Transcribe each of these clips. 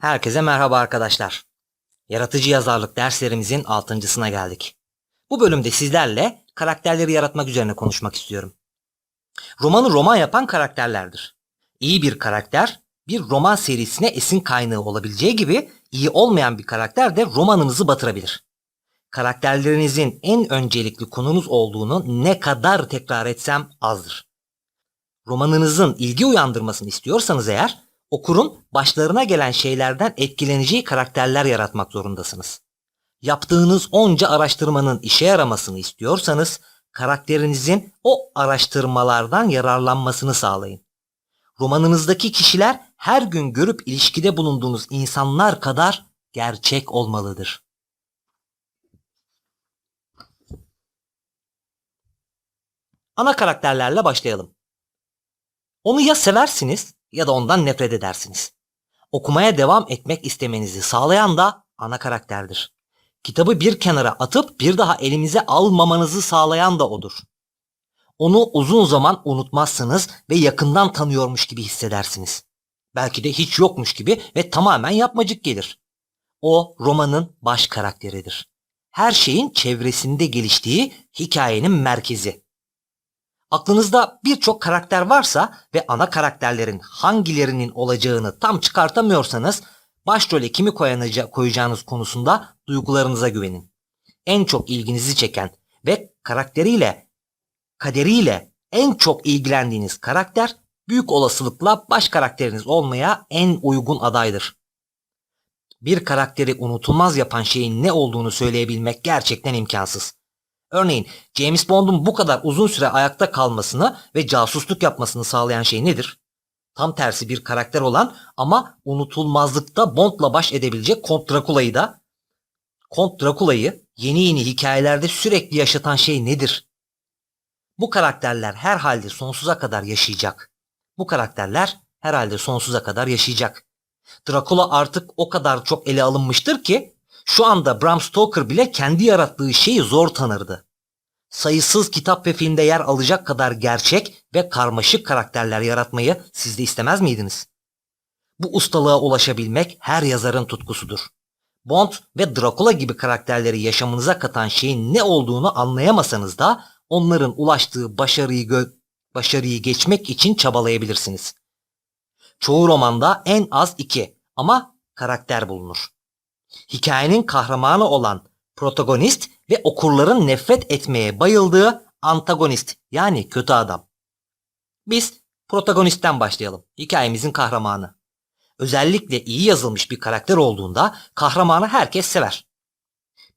Herkese merhaba arkadaşlar. Yaratıcı yazarlık derslerimizin altıncısına geldik. Bu bölümde sizlerle karakterleri yaratmak üzerine konuşmak istiyorum. Romanı roman yapan karakterlerdir. İyi bir karakter bir roman serisine esin kaynağı olabileceği gibi iyi olmayan bir karakter de romanınızı batırabilir. Karakterlerinizin en öncelikli konunuz olduğunu ne kadar tekrar etsem azdır. Romanınızın ilgi uyandırmasını istiyorsanız eğer okurun başlarına gelen şeylerden etkileneceği karakterler yaratmak zorundasınız. Yaptığınız onca araştırmanın işe yaramasını istiyorsanız karakterinizin o araştırmalardan yararlanmasını sağlayın. Romanınızdaki kişiler her gün görüp ilişkide bulunduğunuz insanlar kadar gerçek olmalıdır. Ana karakterlerle başlayalım. Onu ya seversiniz ya da ondan nefret edersiniz. Okumaya devam etmek istemenizi sağlayan da ana karakterdir. Kitabı bir kenara atıp bir daha elimize almamanızı sağlayan da odur. Onu uzun zaman unutmazsınız ve yakından tanıyormuş gibi hissedersiniz. Belki de hiç yokmuş gibi ve tamamen yapmacık gelir. O romanın baş karakteridir. Her şeyin çevresinde geliştiği hikayenin merkezi. Aklınızda birçok karakter varsa ve ana karakterlerin hangilerinin olacağını tam çıkartamıyorsanız başrole kimi koyacağınız konusunda duygularınıza güvenin. En çok ilginizi çeken ve karakteriyle, kaderiyle en çok ilgilendiğiniz karakter büyük olasılıkla baş karakteriniz olmaya en uygun adaydır. Bir karakteri unutulmaz yapan şeyin ne olduğunu söyleyebilmek gerçekten imkansız. Örneğin James Bond'un bu kadar uzun süre ayakta kalmasını ve casusluk yapmasını sağlayan şey nedir? Tam tersi bir karakter olan ama unutulmazlıkta Bond'la baş edebilecek Kont Drakula'yı da Kont Drakula'yı yeni yeni hikayelerde sürekli yaşatan şey nedir? Bu karakterler herhalde sonsuza kadar yaşayacak. Bu karakterler herhalde sonsuza kadar yaşayacak. Drakula artık o kadar çok ele alınmıştır ki şu anda Bram Stoker bile kendi yarattığı şeyi zor tanırdı. Sayısız kitap ve filmde yer alacak kadar gerçek ve karmaşık karakterler yaratmayı siz de istemez miydiniz? Bu ustalığa ulaşabilmek her yazarın tutkusudur. Bond ve Dracula gibi karakterleri yaşamınıza katan şeyin ne olduğunu anlayamasanız da onların ulaştığı başarıyı başarıyı geçmek için çabalayabilirsiniz. Çoğu romanda en az iki ama karakter bulunur. Hikayenin kahramanı olan protagonist ve okurların nefret etmeye bayıldığı antagonist yani kötü adam. Biz protagonistten başlayalım. Hikayemizin kahramanı. Özellikle iyi yazılmış bir karakter olduğunda kahramanı herkes sever.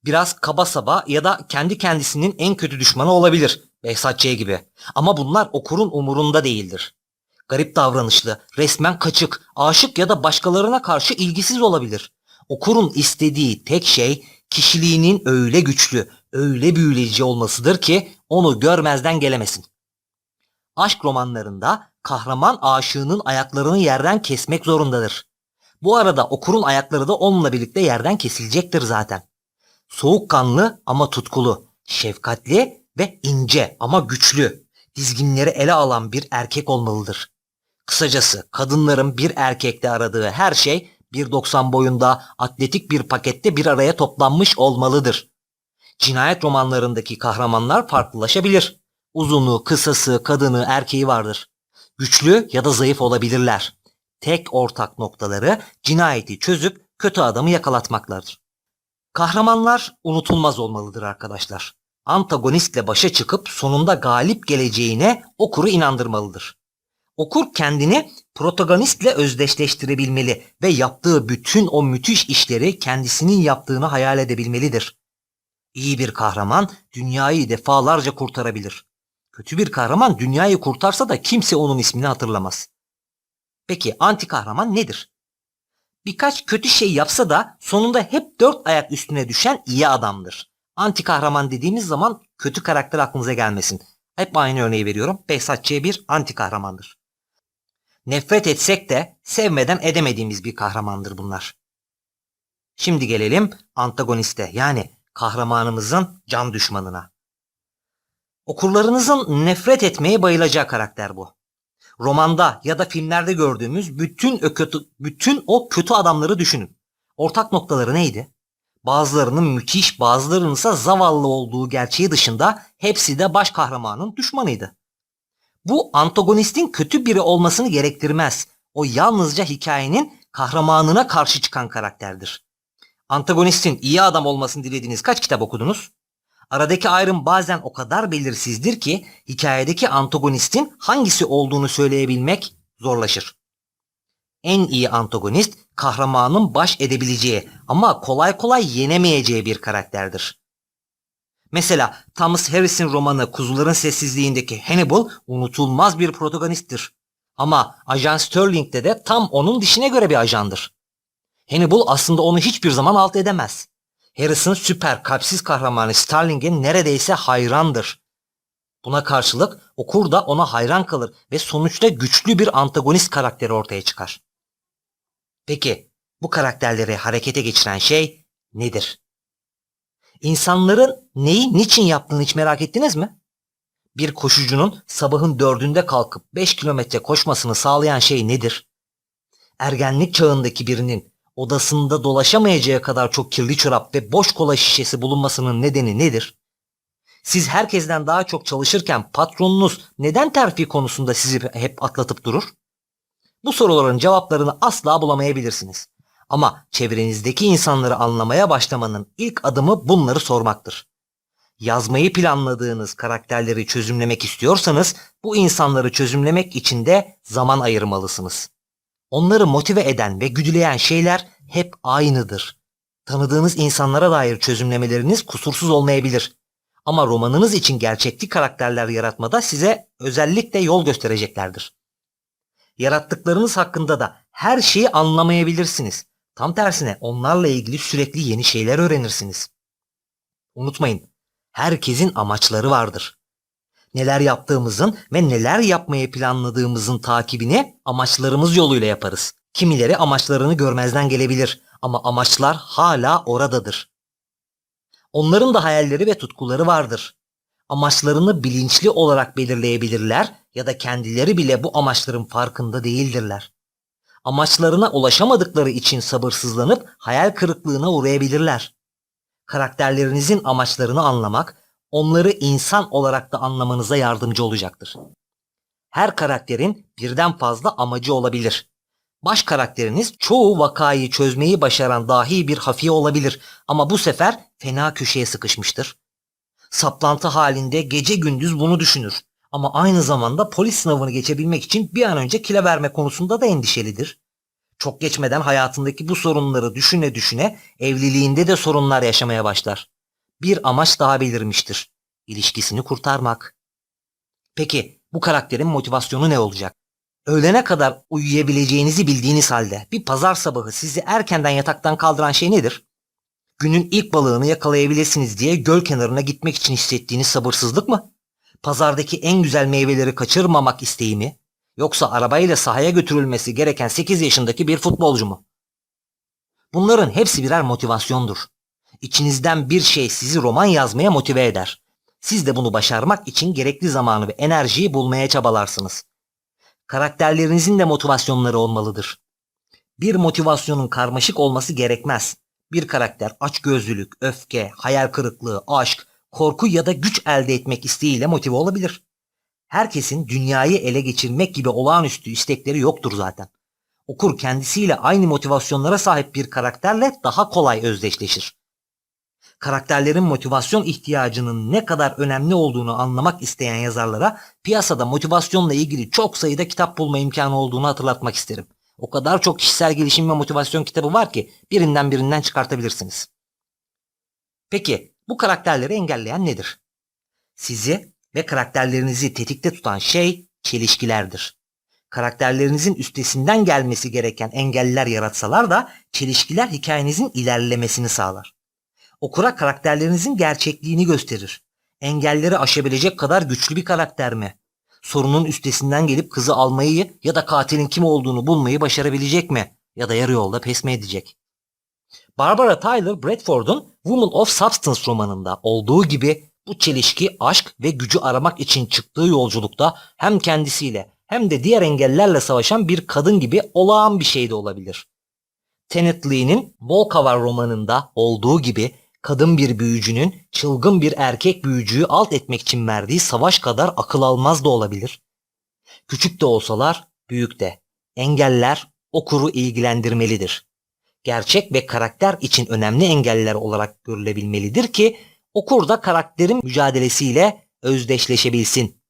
Biraz kaba saba ya da kendi kendisinin en kötü düşmanı olabilir. Behzat gibi. Ama bunlar okurun umurunda değildir. Garip davranışlı, resmen kaçık, aşık ya da başkalarına karşı ilgisiz olabilir. Okurun istediği tek şey kişiliğinin öyle güçlü, öyle büyüleyici olmasıdır ki onu görmezden gelemesin. Aşk romanlarında kahraman aşığının ayaklarını yerden kesmek zorundadır. Bu arada okurun ayakları da onunla birlikte yerden kesilecektir zaten. Soğukkanlı ama tutkulu, şefkatli ve ince ama güçlü, dizginleri ele alan bir erkek olmalıdır. Kısacası kadınların bir erkekte aradığı her şey 1.90 boyunda atletik bir pakette bir araya toplanmış olmalıdır. Cinayet romanlarındaki kahramanlar farklılaşabilir. Uzunluğu, kısası, kadını, erkeği vardır. Güçlü ya da zayıf olabilirler. Tek ortak noktaları cinayeti çözüp kötü adamı yakalatmaklardır. Kahramanlar unutulmaz olmalıdır arkadaşlar. Antagonistle başa çıkıp sonunda galip geleceğine okuru inandırmalıdır. Okur kendini protagonistle özdeşleştirebilmeli ve yaptığı bütün o müthiş işleri kendisinin yaptığını hayal edebilmelidir. İyi bir kahraman dünyayı defalarca kurtarabilir. Kötü bir kahraman dünyayı kurtarsa da kimse onun ismini hatırlamaz. Peki anti kahraman nedir? Birkaç kötü şey yapsa da sonunda hep dört ayak üstüne düşen iyi adamdır. Anti kahraman dediğimiz zaman kötü karakter aklınıza gelmesin. Hep aynı örneği veriyorum. Behzat bir anti kahramandır. Nefret etsek de sevmeden edemediğimiz bir kahramandır bunlar. Şimdi gelelim antagoniste yani kahramanımızın can düşmanına. Okurlarınızın nefret etmeye bayılacağı karakter bu. Romanda ya da filmlerde gördüğümüz bütün o kötü, bütün o kötü adamları düşünün. Ortak noktaları neydi? Bazılarının müthiş, bazılarının ise zavallı olduğu gerçeği dışında hepsi de baş kahramanın düşmanıydı. Bu antagonistin kötü biri olmasını gerektirmez. O yalnızca hikayenin kahramanına karşı çıkan karakterdir. Antagonistin iyi adam olmasını dilediğiniz kaç kitap okudunuz? Aradaki ayrım bazen o kadar belirsizdir ki hikayedeki antagonistin hangisi olduğunu söyleyebilmek zorlaşır. En iyi antagonist kahramanın baş edebileceği ama kolay kolay yenemeyeceği bir karakterdir. Mesela Thomas Harris'in romanı Kuzuların Sessizliğindeki Hannibal unutulmaz bir protagonisttir. Ama Ajan Sterling'de de tam onun dişine göre bir ajandır. Hannibal aslında onu hiçbir zaman alt edemez. Harris'in süper kalpsiz kahramanı Starling'e neredeyse hayrandır. Buna karşılık okur da ona hayran kalır ve sonuçta güçlü bir antagonist karakteri ortaya çıkar. Peki bu karakterleri harekete geçiren şey nedir? İnsanların neyi niçin yaptığını hiç merak ettiniz mi? Bir koşucunun sabahın dördünde kalkıp 5 kilometre koşmasını sağlayan şey nedir? Ergenlik çağındaki birinin odasında dolaşamayacağı kadar çok kirli çorap ve boş kola şişesi bulunmasının nedeni nedir? Siz herkesten daha çok çalışırken patronunuz neden terfi konusunda sizi hep atlatıp durur? Bu soruların cevaplarını asla bulamayabilirsiniz. Ama çevrenizdeki insanları anlamaya başlamanın ilk adımı bunları sormaktır. Yazmayı planladığınız karakterleri çözümlemek istiyorsanız bu insanları çözümlemek için de zaman ayırmalısınız. Onları motive eden ve güdüleyen şeyler hep aynıdır. Tanıdığınız insanlara dair çözümlemeleriniz kusursuz olmayabilir. Ama romanınız için gerçekçi karakterler yaratmada size özellikle yol göstereceklerdir. Yarattıklarınız hakkında da her şeyi anlamayabilirsiniz. Tam tersine onlarla ilgili sürekli yeni şeyler öğrenirsiniz. Unutmayın, herkesin amaçları vardır. Neler yaptığımızın ve neler yapmayı planladığımızın takibini amaçlarımız yoluyla yaparız. Kimileri amaçlarını görmezden gelebilir ama amaçlar hala oradadır. Onların da hayalleri ve tutkuları vardır. Amaçlarını bilinçli olarak belirleyebilirler ya da kendileri bile bu amaçların farkında değildirler. Amaçlarına ulaşamadıkları için sabırsızlanıp hayal kırıklığına uğrayabilirler. Karakterlerinizin amaçlarını anlamak, onları insan olarak da anlamanıza yardımcı olacaktır. Her karakterin birden fazla amacı olabilir. Baş karakteriniz çoğu vakayı çözmeyi başaran dahi bir hafiye olabilir ama bu sefer fena köşeye sıkışmıştır. Saplantı halinde gece gündüz bunu düşünür ama aynı zamanda polis sınavını geçebilmek için bir an önce kile verme konusunda da endişelidir. Çok geçmeden hayatındaki bu sorunları düşüne düşüne evliliğinde de sorunlar yaşamaya başlar. Bir amaç daha belirmiştir. İlişkisini kurtarmak. Peki bu karakterin motivasyonu ne olacak? Öğlene kadar uyuyabileceğinizi bildiğiniz halde bir pazar sabahı sizi erkenden yataktan kaldıran şey nedir? Günün ilk balığını yakalayabilirsiniz diye göl kenarına gitmek için hissettiğiniz sabırsızlık mı? Pazardaki en güzel meyveleri kaçırmamak isteği mi? Yoksa arabayla sahaya götürülmesi gereken 8 yaşındaki bir futbolcu mu? Bunların hepsi birer motivasyondur. İçinizden bir şey sizi roman yazmaya motive eder. Siz de bunu başarmak için gerekli zamanı ve enerjiyi bulmaya çabalarsınız. Karakterlerinizin de motivasyonları olmalıdır. Bir motivasyonun karmaşık olması gerekmez. Bir karakter açgözlülük, öfke, hayal kırıklığı, aşk, korku ya da güç elde etmek isteğiyle motive olabilir. Herkesin dünyayı ele geçirmek gibi olağanüstü istekleri yoktur zaten. Okur kendisiyle aynı motivasyonlara sahip bir karakterle daha kolay özdeşleşir. Karakterlerin motivasyon ihtiyacının ne kadar önemli olduğunu anlamak isteyen yazarlara piyasada motivasyonla ilgili çok sayıda kitap bulma imkanı olduğunu hatırlatmak isterim. O kadar çok kişisel gelişim ve motivasyon kitabı var ki birinden birinden çıkartabilirsiniz. Peki bu karakterleri engelleyen nedir? Sizi ve karakterlerinizi tetikte tutan şey çelişkilerdir. Karakterlerinizin üstesinden gelmesi gereken engeller yaratsalar da çelişkiler hikayenizin ilerlemesini sağlar. Okura karakterlerinizin gerçekliğini gösterir. Engelleri aşabilecek kadar güçlü bir karakter mi? Sorunun üstesinden gelip kızı almayı ya da katilin kim olduğunu bulmayı başarabilecek mi? Ya da yarı yolda pes mi edecek? Barbara Tyler Bradford'un Woman of Substance romanında olduğu gibi bu çelişki aşk ve gücü aramak için çıktığı yolculukta hem kendisiyle hem de diğer engellerle savaşan bir kadın gibi olağan bir şey de olabilir. Tenet Lee'nin Volkavar romanında olduğu gibi kadın bir büyücünün çılgın bir erkek büyücüyü alt etmek için verdiği savaş kadar akıl almaz da olabilir. Küçük de olsalar büyük de. Engeller okuru ilgilendirmelidir. Gerçek ve karakter için önemli engeller olarak görülebilmelidir ki okur da karakterin mücadelesiyle özdeşleşebilsin.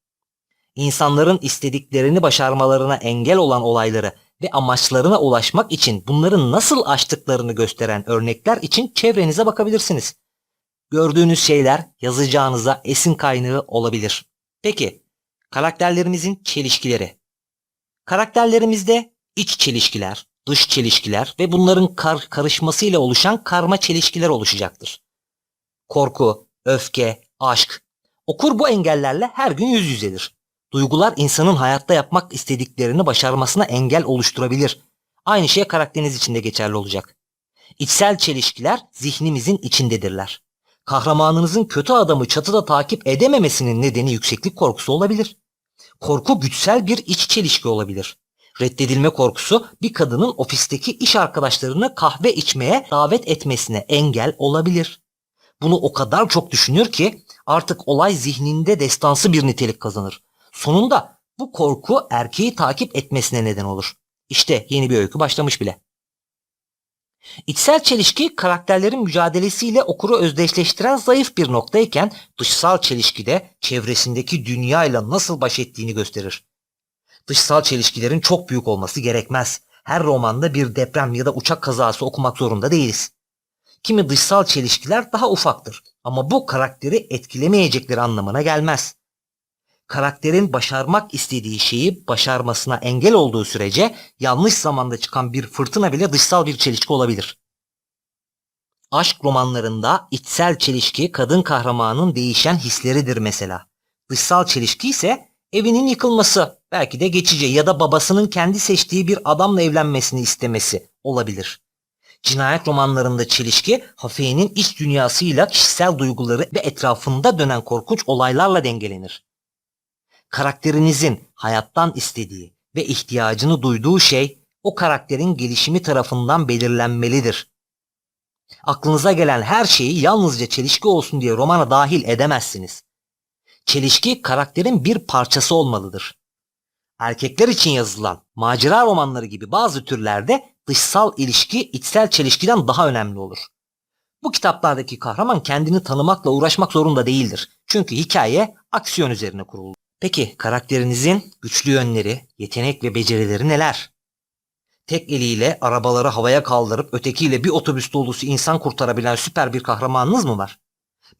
İnsanların istediklerini başarmalarına engel olan olayları ve amaçlarına ulaşmak için bunların nasıl aştıklarını gösteren örnekler için çevrenize bakabilirsiniz. Gördüğünüz şeyler yazacağınıza esin kaynağı olabilir. Peki, karakterlerimizin çelişkileri. Karakterlerimizde iç çelişkiler, dış çelişkiler ve bunların kar karışmasıyla oluşan karma çelişkiler oluşacaktır. Korku, öfke, aşk. Okur bu engellerle her gün yüz yüzedir. Duygular insanın hayatta yapmak istediklerini başarmasına engel oluşturabilir. Aynı şey karakteriniz için de geçerli olacak. İçsel çelişkiler zihnimizin içindedirler. Kahramanınızın kötü adamı çatıda takip edememesinin nedeni yükseklik korkusu olabilir. Korku güçsel bir iç çelişki olabilir. Reddedilme korkusu bir kadının ofisteki iş arkadaşlarını kahve içmeye davet etmesine engel olabilir. Bunu o kadar çok düşünür ki artık olay zihninde destansı bir nitelik kazanır. Sonunda bu korku erkeği takip etmesine neden olur. İşte yeni bir öykü başlamış bile. İçsel çelişki karakterlerin mücadelesiyle okuru özdeşleştiren zayıf bir noktayken dışsal çelişki de çevresindeki dünyayla nasıl baş ettiğini gösterir. Dışsal çelişkilerin çok büyük olması gerekmez. Her romanda bir deprem ya da uçak kazası okumak zorunda değiliz. Kimi dışsal çelişkiler daha ufaktır ama bu karakteri etkilemeyecekleri anlamına gelmez karakterin başarmak istediği şeyi başarmasına engel olduğu sürece yanlış zamanda çıkan bir fırtına bile dışsal bir çelişki olabilir. Aşk romanlarında içsel çelişki kadın kahramanın değişen hisleridir mesela. Dışsal çelişki ise evinin yıkılması, belki de geçici ya da babasının kendi seçtiği bir adamla evlenmesini istemesi olabilir. Cinayet romanlarında çelişki Hafe'nin iç dünyasıyla kişisel duyguları ve etrafında dönen korkunç olaylarla dengelenir karakterinizin hayattan istediği ve ihtiyacını duyduğu şey o karakterin gelişimi tarafından belirlenmelidir. Aklınıza gelen her şeyi yalnızca çelişki olsun diye romana dahil edemezsiniz. Çelişki karakterin bir parçası olmalıdır. Erkekler için yazılan macera romanları gibi bazı türlerde dışsal ilişki içsel çelişkiden daha önemli olur. Bu kitaplardaki kahraman kendini tanımakla uğraşmak zorunda değildir. Çünkü hikaye aksiyon üzerine kuruldu. Peki karakterinizin güçlü yönleri, yetenek ve becerileri neler? Tek eliyle arabaları havaya kaldırıp ötekiyle bir otobüs dolusu insan kurtarabilen süper bir kahramanınız mı var?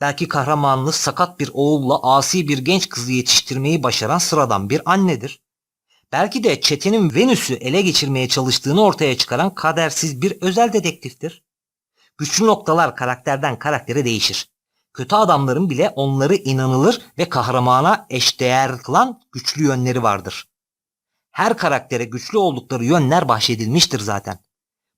Belki kahramanınız sakat bir oğulla asi bir genç kızı yetiştirmeyi başaran sıradan bir annedir. Belki de çetenin Venüs'ü ele geçirmeye çalıştığını ortaya çıkaran kadersiz bir özel dedektiftir. Güçlü noktalar karakterden karaktere değişir kötü adamların bile onları inanılır ve kahramana eşdeğer kılan güçlü yönleri vardır. Her karaktere güçlü oldukları yönler bahşedilmiştir zaten.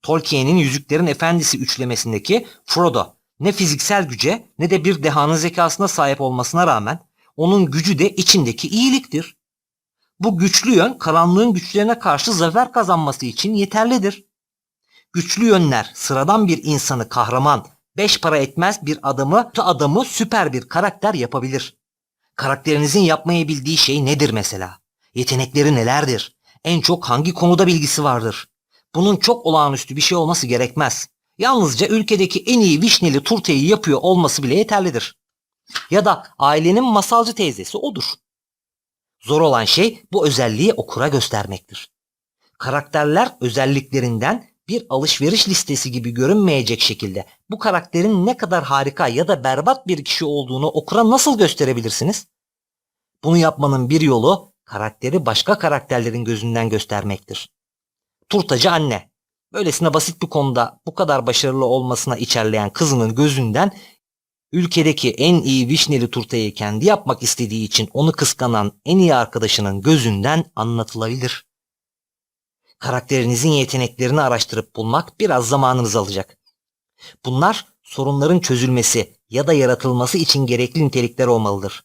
Tolkien'in Yüzüklerin Efendisi üçlemesindeki Frodo ne fiziksel güce ne de bir dehanın zekasına sahip olmasına rağmen onun gücü de içindeki iyiliktir. Bu güçlü yön karanlığın güçlerine karşı zafer kazanması için yeterlidir. Güçlü yönler sıradan bir insanı kahraman Beş para etmez bir adamı, adamı süper bir karakter yapabilir. Karakterinizin yapmayı bildiği şey nedir mesela? Yetenekleri nelerdir? En çok hangi konuda bilgisi vardır? Bunun çok olağanüstü bir şey olması gerekmez. Yalnızca ülkedeki en iyi vişneli turtayı yapıyor olması bile yeterlidir. Ya da ailenin masalcı teyzesi odur. Zor olan şey bu özelliği okura göstermektir. Karakterler özelliklerinden bir alışveriş listesi gibi görünmeyecek şekilde bu karakterin ne kadar harika ya da berbat bir kişi olduğunu okura nasıl gösterebilirsiniz? Bunu yapmanın bir yolu karakteri başka karakterlerin gözünden göstermektir. Turtacı anne. Böylesine basit bir konuda bu kadar başarılı olmasına içerleyen kızının gözünden ülkedeki en iyi vişneli turtayı kendi yapmak istediği için onu kıskanan en iyi arkadaşının gözünden anlatılabilir. Karakterinizin yeteneklerini araştırıp bulmak biraz zamanınız alacak. Bunlar sorunların çözülmesi ya da yaratılması için gerekli nitelikler olmalıdır.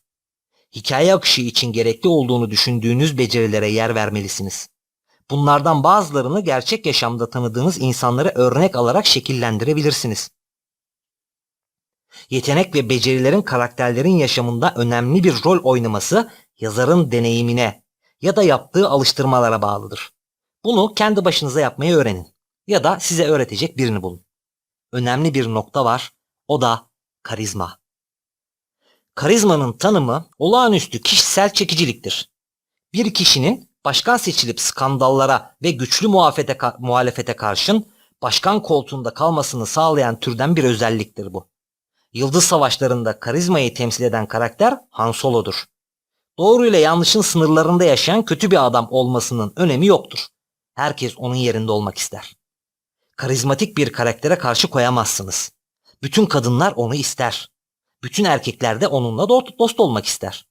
Hikaye akışı için gerekli olduğunu düşündüğünüz becerilere yer vermelisiniz. Bunlardan bazılarını gerçek yaşamda tanıdığınız insanları örnek alarak şekillendirebilirsiniz. Yetenek ve becerilerin karakterlerin yaşamında önemli bir rol oynaması yazarın deneyimine ya da yaptığı alıştırmalara bağlıdır. Bunu kendi başınıza yapmayı öğrenin ya da size öğretecek birini bulun. Önemli bir nokta var, o da karizma. Karizmanın tanımı olağanüstü kişisel çekiciliktir. Bir kişinin başkan seçilip skandallara ve güçlü muhalefete, muhalefete karşın başkan koltuğunda kalmasını sağlayan türden bir özelliktir bu. Yıldız Savaşları'nda karizmayı temsil eden karakter Han Solo'dur. Doğru ile yanlışın sınırlarında yaşayan kötü bir adam olmasının önemi yoktur. Herkes onun yerinde olmak ister. Karizmatik bir karaktere karşı koyamazsınız. Bütün kadınlar onu ister. Bütün erkekler de onunla dost olmak ister.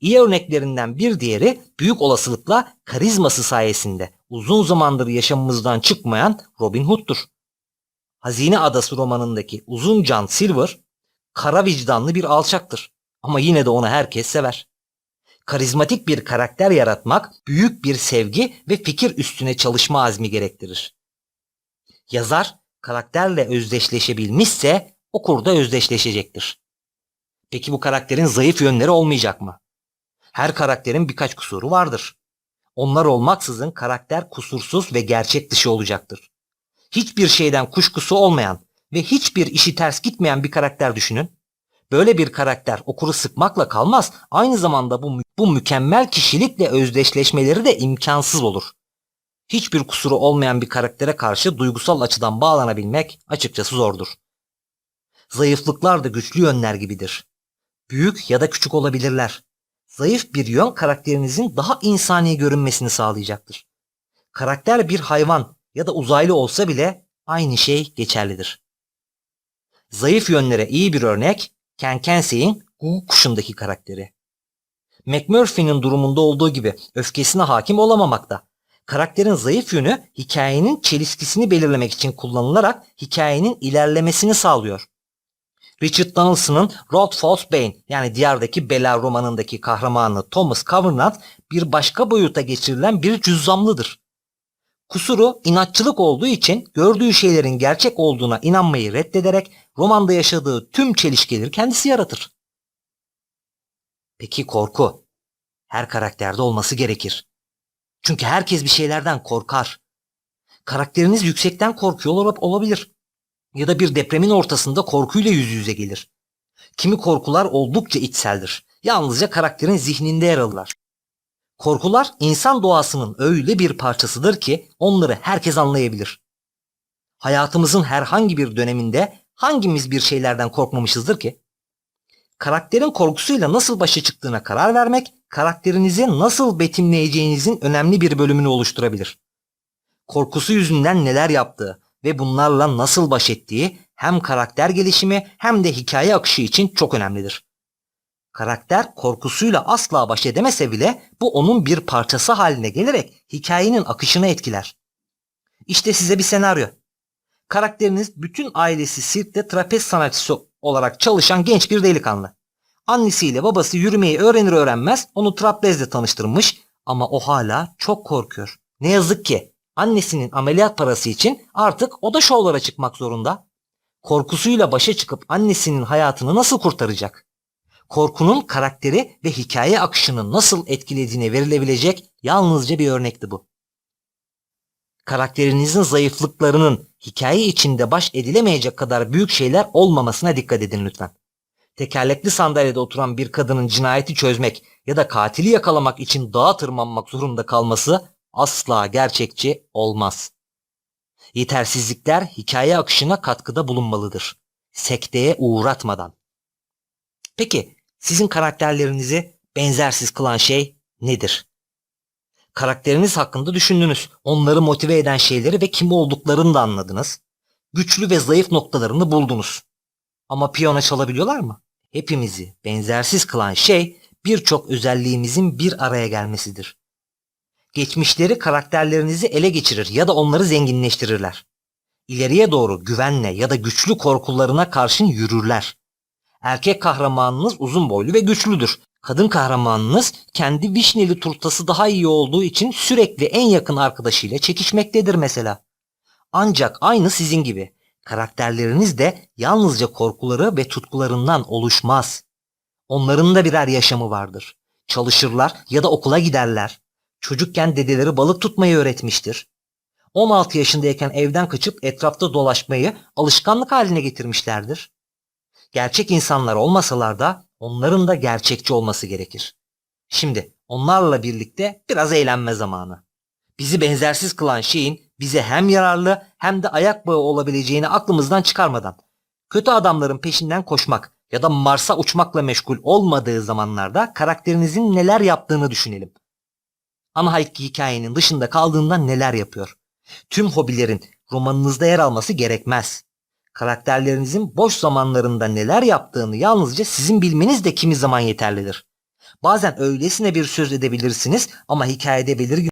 İyi örneklerinden bir diğeri büyük olasılıkla karizması sayesinde uzun zamandır yaşamımızdan çıkmayan Robin Hood'dur. Hazine Adası romanındaki uzun John Silver kara vicdanlı bir alçaktır ama yine de onu herkes sever. Karizmatik bir karakter yaratmak büyük bir sevgi ve fikir üstüne çalışma azmi gerektirir. Yazar karakterle özdeşleşebilmişse okur da özdeşleşecektir. Peki bu karakterin zayıf yönleri olmayacak mı? Her karakterin birkaç kusuru vardır. Onlar olmaksızın karakter kusursuz ve gerçek dışı olacaktır. Hiçbir şeyden kuşkusu olmayan ve hiçbir işi ters gitmeyen bir karakter düşünün. Böyle bir karakter okuru sıkmakla kalmaz, aynı zamanda bu, bu mükemmel kişilikle özdeşleşmeleri de imkansız olur. Hiçbir kusuru olmayan bir karaktere karşı duygusal açıdan bağlanabilmek açıkçası zordur. Zayıflıklar da güçlü yönler gibidir. Büyük ya da küçük olabilirler. Zayıf bir yön karakterinizin daha insani görünmesini sağlayacaktır. Karakter bir hayvan ya da uzaylı olsa bile aynı şey geçerlidir. Zayıf yönlere iyi bir örnek Ken Kensey'in Gu kuşundaki karakteri. McMurphy'nin durumunda olduğu gibi öfkesine hakim olamamakta. Karakterin zayıf yönü hikayenin çelişkisini belirlemek için kullanılarak hikayenin ilerlemesini sağlıyor. Richard Donaldson'ın Road Falls Bane yani diyardaki Bela romanındaki kahramanı Thomas Covenant bir başka boyuta geçirilen bir cüzzamlıdır. Kusuru inatçılık olduğu için gördüğü şeylerin gerçek olduğuna inanmayı reddederek romanda yaşadığı tüm çelişkileri kendisi yaratır. Peki korku? Her karakterde olması gerekir. Çünkü herkes bir şeylerden korkar. Karakteriniz yüksekten korkuyor olabilir. Ya da bir depremin ortasında korkuyla yüz yüze gelir. Kimi korkular oldukça içseldir. Yalnızca karakterin zihninde yer alırlar. Korkular insan doğasının öyle bir parçasıdır ki onları herkes anlayabilir. Hayatımızın herhangi bir döneminde hangimiz bir şeylerden korkmamışızdır ki? Karakterin korkusuyla nasıl başa çıktığına karar vermek, karakterinizi nasıl betimleyeceğinizin önemli bir bölümünü oluşturabilir. Korkusu yüzünden neler yaptığı ve bunlarla nasıl baş ettiği hem karakter gelişimi hem de hikaye akışı için çok önemlidir. Karakter korkusuyla asla baş edemese bile bu onun bir parçası haline gelerek hikayenin akışını etkiler. İşte size bir senaryo. Karakteriniz bütün ailesi sirkte trapez sanatçısı olarak çalışan genç bir delikanlı. Annesiyle babası yürümeyi öğrenir öğrenmez onu trapezle tanıştırmış ama o hala çok korkuyor. Ne yazık ki annesinin ameliyat parası için artık o da şovlara çıkmak zorunda. Korkusuyla başa çıkıp annesinin hayatını nasıl kurtaracak? Korkunun karakteri ve hikaye akışını nasıl etkilediğine verilebilecek yalnızca bir örnekti bu. Karakterinizin zayıflıklarının hikaye içinde baş edilemeyecek kadar büyük şeyler olmamasına dikkat edin lütfen. Tekerlekli sandalyede oturan bir kadının cinayeti çözmek ya da katili yakalamak için dağa tırmanmak zorunda kalması asla gerçekçi olmaz. Yetersizlikler hikaye akışına katkıda bulunmalıdır. Sekteye uğratmadan. Peki sizin karakterlerinizi benzersiz kılan şey nedir? Karakteriniz hakkında düşündünüz. Onları motive eden şeyleri ve kim olduklarını da anladınız. Güçlü ve zayıf noktalarını buldunuz. Ama piyano çalabiliyorlar mı? Hepimizi benzersiz kılan şey birçok özelliğimizin bir araya gelmesidir. Geçmişleri karakterlerinizi ele geçirir ya da onları zenginleştirirler. İleriye doğru güvenle ya da güçlü korkularına karşın yürürler. Erkek kahramanınız uzun boylu ve güçlüdür. Kadın kahramanınız kendi vişneli turtası daha iyi olduğu için sürekli en yakın arkadaşıyla çekişmektedir mesela. Ancak aynı sizin gibi. Karakterleriniz de yalnızca korkuları ve tutkularından oluşmaz. Onların da birer yaşamı vardır. Çalışırlar ya da okula giderler. Çocukken dedeleri balık tutmayı öğretmiştir. 16 yaşındayken evden kaçıp etrafta dolaşmayı alışkanlık haline getirmişlerdir. Gerçek insanlar olmasalar da onların da gerçekçi olması gerekir. Şimdi onlarla birlikte biraz eğlenme zamanı. Bizi benzersiz kılan şeyin bize hem yararlı hem de ayak bağı olabileceğini aklımızdan çıkarmadan kötü adamların peşinden koşmak ya da Mars'a uçmakla meşgul olmadığı zamanlarda karakterinizin neler yaptığını düşünelim. Ana hikayenin dışında kaldığında neler yapıyor? Tüm hobilerin romanınızda yer alması gerekmez. Karakterlerinizin boş zamanlarında neler yaptığını yalnızca sizin bilmeniz de kimi zaman yeterlidir. Bazen öylesine bir söz edebilirsiniz ama hikayede belirgin